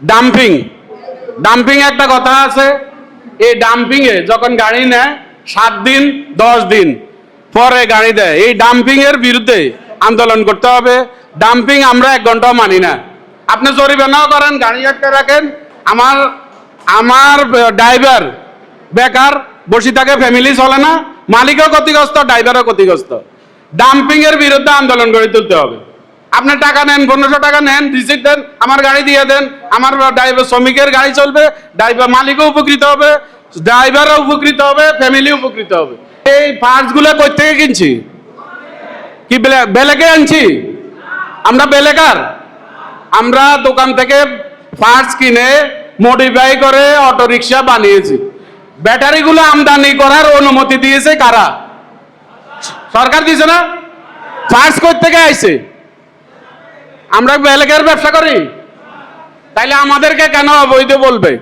Dumping dumping একটা কথা আছে, এই ডাম্পিং এ যখন গাড়ি নেয়, সাত দিন, দশ দিন পরে গাড়ি দেয়, এই ডাম্পিং এর বিরুদ্ধে আন্দোলন করতে হবে। ডাম্পিং আমরা এক ঘন্টাও মানি না। আপনি জরিমানাও করেন, গাড়ি একটা রাখেন। আমার আমার ড্রাইভার বেকার, বসে থাকে ফ্যামিলি চলে না। মালিকও ক্ষতিগ্রস্ত ড্রাইভারও ক্ষতিগ্রস্ত। ডাম্পিং এর বিরুদ্ধে আন্দোলন গড়ে তুলতে হবে। আপনি টাকা নেন, পনেরোশো টাকা নেন রিসিট দেন, আমার গাড়ি দিয়ে দেন, আমার ড্রাইভার শ্রমিকের গাড়ি চলবে ড্রাইভার মালিকও উপকৃত হবে ড্রাইভারও উপকৃত হবে ফ্যামিলি উপকৃত হবে। এই পার্টসগুলো কই থেকে কিনছি? কি বেলে- বেলেকে আনছি? আমরা বেলেকার। আমরা দোকান থেকে পার্টস কিনে মডিফাই করে অটো রিক্সা বানিয়েছি। ব্যাটারিগুলো আমদানি করার অনুমতি দিয়েছে কারা? সরকার দিয়েছে না? পার্টস কই থেকে আইছে? আমরা বেলেকের ব্যবসা করি। তাইলে আমাদেরকে কেন অবৈধ বলবে?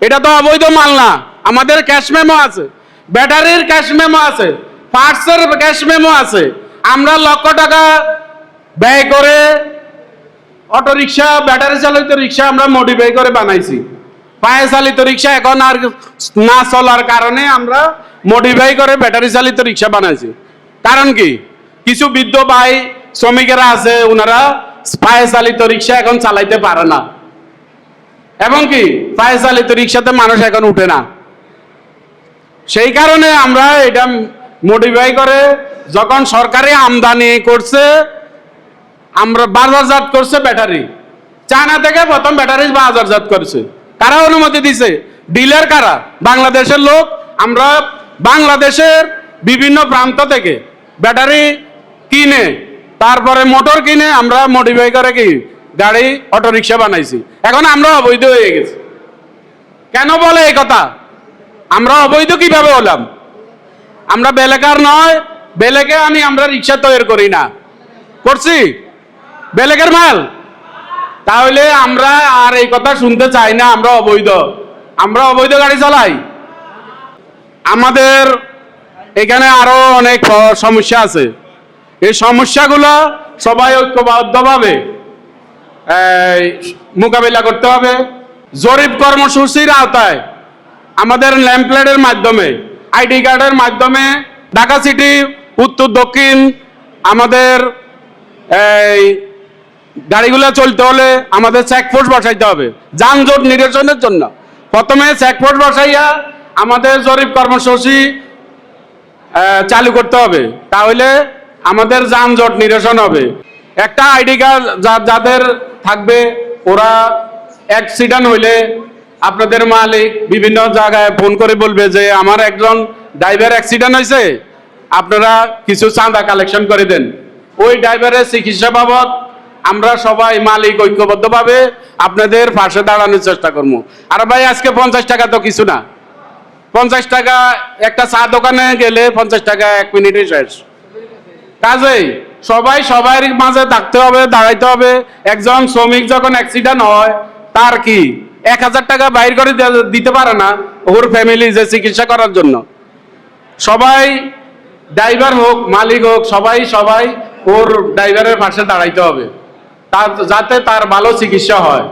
এটা তো অবৈধ মাল না। আমাদের ক্যাশ মেমো আছে। ব্যাটারির ক্যাশ মেমো আছে। পার্টসের ক্যাশ মেমো আছে। আমরা লক্ষ টাকা ব্যয় করে অটো রিক্সা ব্যাটারি চালিত রিক্সা আমরা মডিফাই করে বানাইছি। পায়ে চালিত রিক্সা এখন আর না চলার কারণে আমরা মডিফাই করে ব্যাটারি চালিত রিক্সা বানাইছি। কারণ কি? কিছু বৃদ্ধ ভাই, শ্রমিকেরা আছে ওনারা পায়ে চালিত রিক্সা এখন চালাইতে পারে না। এবং কি পায়ে চালিত রিক্সাতে মানুষ এখন উঠে না। সেই কারণে আমরা এটা মডিফাই করে যখন সরকারি আমদানি করছে, আমরা বাজারজাত করছে ব্যাটারি। চায়না থেকে প্রথম ব্যাটারি বাজারজাত করছে। কারা অনুমতি দিছে? ডিলার কারা? বাংলাদেশের লোক। আমরা বাংলাদেশের বিভিন্ন প্রান্ত থেকে ব্যাটারি কিনে তারপরে মোটর কিনে আমরা মডিফাই করে কি, গাড়ি অটো রিক্সা বানাইছি। এখন আমরা অবৈধ হয়ে গেছি। কেন বলে এই কথা? আমরা অবৈধ কীভাবে হলাম? আমরা বেলেকার নয়, বেলেকে আমি আমরা রিক্সা তৈরি করি না। করছি? বেলেকের মাল? তাহলে আমরা আর এই কথা শুনতে চাই না, আমরা অবৈধ। আমরা অবৈধ গাড়ি চালাই। আমাদের এখানে আরও অনেক সমস্যা আছে। এই সমস্যাগুলো সবাই ঐক্যবদ্ধভাবে মোকাবিলা করতে হবে। জরিপ কর্মসূচির আওতায় আমাদের ল্যাম্পলেটের মাধ্যমে, আইডি কার্ডের মাধ্যমে ঢাকা সিটি, উত্তর, দক্ষিণ আমাদের, এই গাড়িগুলো চলতে হলে আমাদের চেকপোস্ট বসাইতে হবে, যানজট নিরসনের জন্য। প্রথমে চেকপোস্ট বসাইয়া আমাদের জরিপ কর্মসূচি চালু করতে হবে। তাহলে আমাদের যানজট নিরসন হবে। একটা আইডি কার্ড যাদের থাকবে, ওরা অ্যাক্সিডেন্ট হইলে আপনাদের মালিক বিভিন্ন জায়গায় ফোন করে বলবে যে, আমার একজন ড্রাইভার অ্যাক্সিডেন্ট হয়েছে আপনারা কিছু চাঁদা কালেকশন করে দেন। ওই ড্রাইভারের চিকিৎসা বাবদ আমরা সবাই মালিক ঐক্যবদ্ধভাবে আপনাদের পাশে দাঁড়ানোর চেষ্টা করব। আর ভাই, আজকে পঞ্চাশ টাকা তো কিছু না। পঞ্চাশ টাকা একটা চা দোকানে গেলে পঞ্চাশ টাকা এক মিনিটে শেষ। কাজেই সবাই সবার মাঝে থাকতে হবে, দাঁড়াইতে হবে। একজন শ্রমিক যখন অ্যাক্সিডেন্ট হয়, তার কি? এক হাজার টাকা বাইর করে দিতে পারে না ওর ফ্যামিলি যে চিকিৎসা করার জন্য। সবাই ড্রাইভার হোক, মালিক হোক, সবাই সবাই ওর ড্রাইভারের পাশে দাঁড়াইতে হবে। তার যাতে তার ভালো চিকিৎসা হয়।